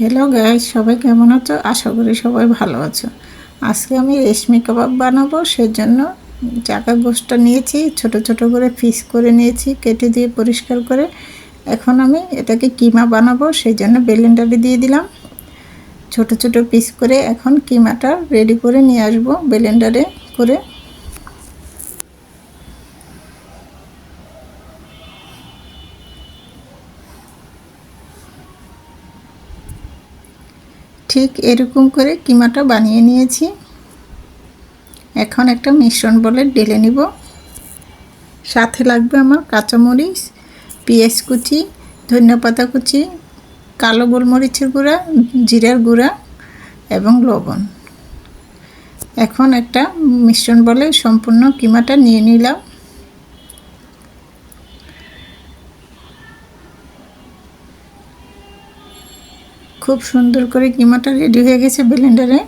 Hello guys সবাই কেমন আছো? আশা করি সবাই ভালো আছো। আজকে আমি রেশমি কাবাব বানাবো, সেজন্য চাকা গোষ্ঠটা নিয়েছি, ছোট ছোট করে পিস করে নিয়েছি, কেটে দিয়ে পরিষ্কার করে। এখন আমি এটাকে কিমা বানাবো সেই জন্য বেলেন্ডারে দিয়ে দিলাম। ছোট ছোট পিস করে এখন কিমাটা রেডি করে নিয়ে আসব বেলেন্ডারে করে। ঠিক এরকম করে কিমাটা বানিয়ে নিয়েছি। এখন একটা মিশ্রণ বলে ঢেলে নিব। সাথে লাগবে আমার কাঁচামরিচ, পেঁয়াজ কুচি, ধনিয়া কুচি, কালো গোলমরিচের গুঁড়া, জিরার গুঁড়া এবং লবণ। এখন একটা মিশ্রণ বলে সম্পূর্ণ কিমাটা নিয়ে নিলাম। খুব সুন্দর করে কিমাটা রেডি হয়ে গেছে ব্লেন্ডারে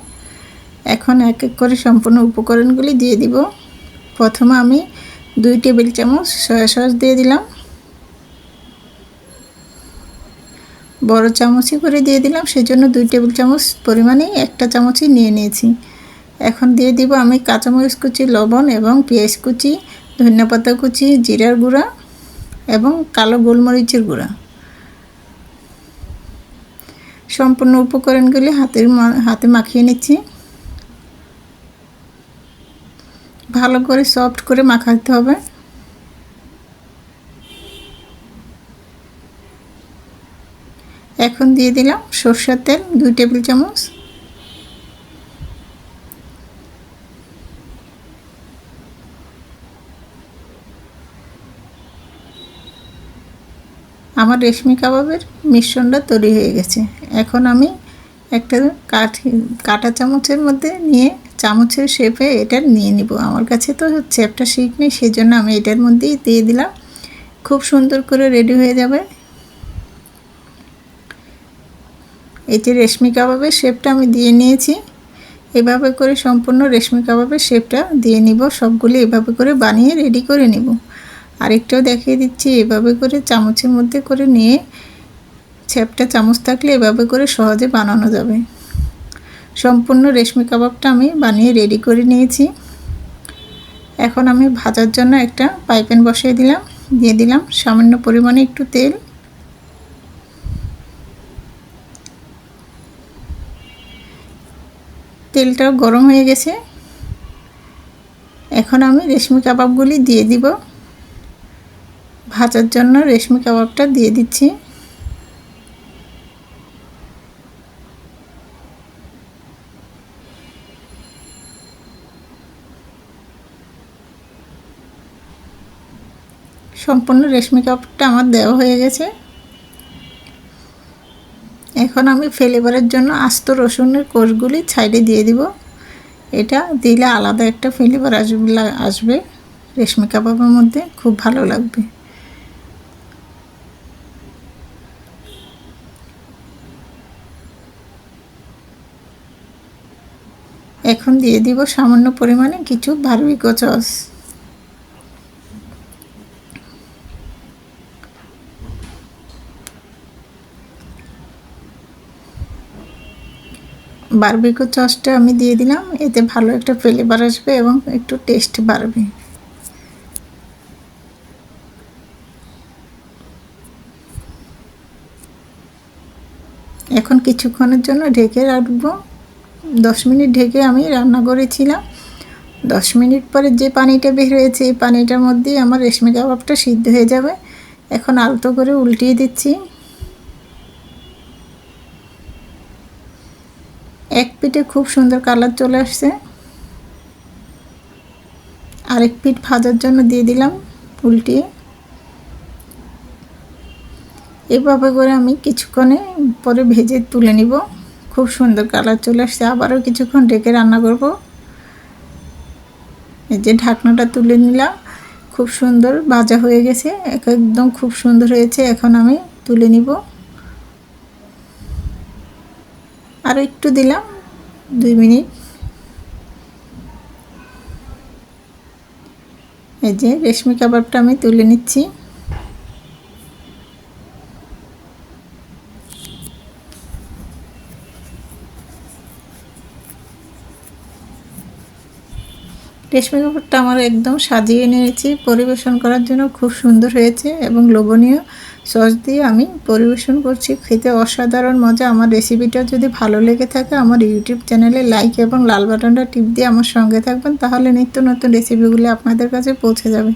এখন এক এক করে সম্পূর্ণ উপকরণগুলি দিয়ে দিব। প্রথমে আমি দুই টেবিল চামচ সয়া সস দিয়ে দিলাম। বড় চামচই করে দিয়ে দিলাম, সেজন্য দুই টেবিল চামচ পরিমাণেই একটা চামচই নিয়ে নিয়েছি। এখন দিয়ে দিব আমি কাঁচামরিচ কুচি, লবণ এবং পেঁয়াজ কুচি, ধনিয়া পাতা কুচি, জিরার গুঁড়া এবং কালো গোলমরিচের গুঁড়া। সম্পূর্ণ উপকরণগুলি হাতের হাতে মাখিয়ে নিচ্ছি। ভালো করে সফট করে মাখাতে হবে। এখন দিয়ে দিলাম সর্ষের তেল, দুই টেবিল চামচ। আমার রেশমি কাবাবের মিশ্রণটা তৈরি হয়ে গেছে। এখন আমি একটা কাঠ, কাটা চামচের মধ্যে নিয়ে চামচের শেপে এটা নিয়ে নিব। আমার কাছে তো শেপটা শিখ নেই সেই জন্য আমি এটার মধ্যেই দিয়ে দিলাম। খুব সুন্দর করে রেডি হয়ে যাবে। যে রেশমি কাবাবের শেপটা আমি দিয়ে নিয়েছি। এভাবে করে সম্পূর্ণ রেশমি কাবাবের শেপটা দিয়ে নিব। সবগুলি এভাবে করে বানিয়ে রেডি করে নিব। আরেকটাও দেখিয়ে দিচ্ছি, এভাবে করে চামচের মধ্যে করে নিয়ে ছেপটা চামচ থাকলে এভাবে করে সহজে বানানো যাবে। সম্পূর্ণ রেশমি কাবাবটা আমি বানিয়ে রেডি করে নিয়েছি। এখন আমি ভাজার জন্য একটা পাইপেন বসিয়ে দিলাম। দিয়ে দিলাম সামান্য পরিমাণে একটু তেল। তেলটাও গরম হয়ে গেছে। এখন আমি রেশমি কাবাবগুলি দিয়ে দিব। ভাজার জন্য রেশমি কাবাবটা দিয়ে দিচ্ছি। সম্পূর্ণ রেশমি কাপড়টা আমার দেওয়া হয়ে গেছে। এখন আমি ফ্লেভারের জন্য আস্ত রসুনের কোষগুলি সাইডে দিয়ে দিব। এটা দিলে আলাদা একটা ফ্লেভার আসবে আসবে রেশমি কাবাবের মধ্যে, খুব ভালো লাগবে। এখন দিয়ে দিব সামান্য পরিমাণে কিছু বারবিকো বারবিকো চসটা আমি দিয়ে দিলাম। এতে ভালো একটা ফ্লেভার আসবে এবং একটু টেস্ট বাড়বে। এখন কিছুক্ষণের জন্য ঢেকে রাখব। দশ মিনিট ঢেকে আমি রান্না করেছিলাম। দশ মিনিট পরে যে পানিটা বের হয়েছে, এই পানিটার মধ্যেই আমার রেশমি কাবাবটা সিদ্ধ হয়ে যাবে। এখন আলতো করে উল্টিয়ে দিচ্ছি। এক পিঠে খুব সুন্দর কালার চলে আসছে। আরেক পিঠ ভাজার জন্য দিয়ে দিলাম উল্টিয়ে। এভাবে করে আমি কিছুক্ষণে পরে ভেজে তুলে নিব। খুব সুন্দর কালার চলে আসছে। আবারও কিছুক্ষণ ডেকে রান্না করব। এই যে ঢাকনাটা তুলে নিলাম। খুব সুন্দর ভাজা হয়ে গেছে। একদম খুব সুন্দর হয়েছে। এখন আমি তুলে নিব। আরও একটু দিলাম দুই মিনিট। এই যে রেশমি কাবাবটা আমি তুলে নিচ্ছি। রেশমি কাপড়টা আমার একদম সাজিয়ে নিয়েছি, পরিবেশন করার জন্য খুব সুন্দর হয়েছে এবং লোভনীয় সস দিয়ে আমি পরিবেশন করছি। খেতে অসাধারণ মজা। আমার রেসিপিটা যদি ভালো লেগে থাকে, আমার ইউটিউব চ্যানেলে লাইক এবং লাল বাটনটা টিপ দিয়ে আমার সঙ্গে থাকবেন, তাহলে নিত্য নতুন রেসিপিগুলি আপনাদের কাছে পৌঁছে যাবে।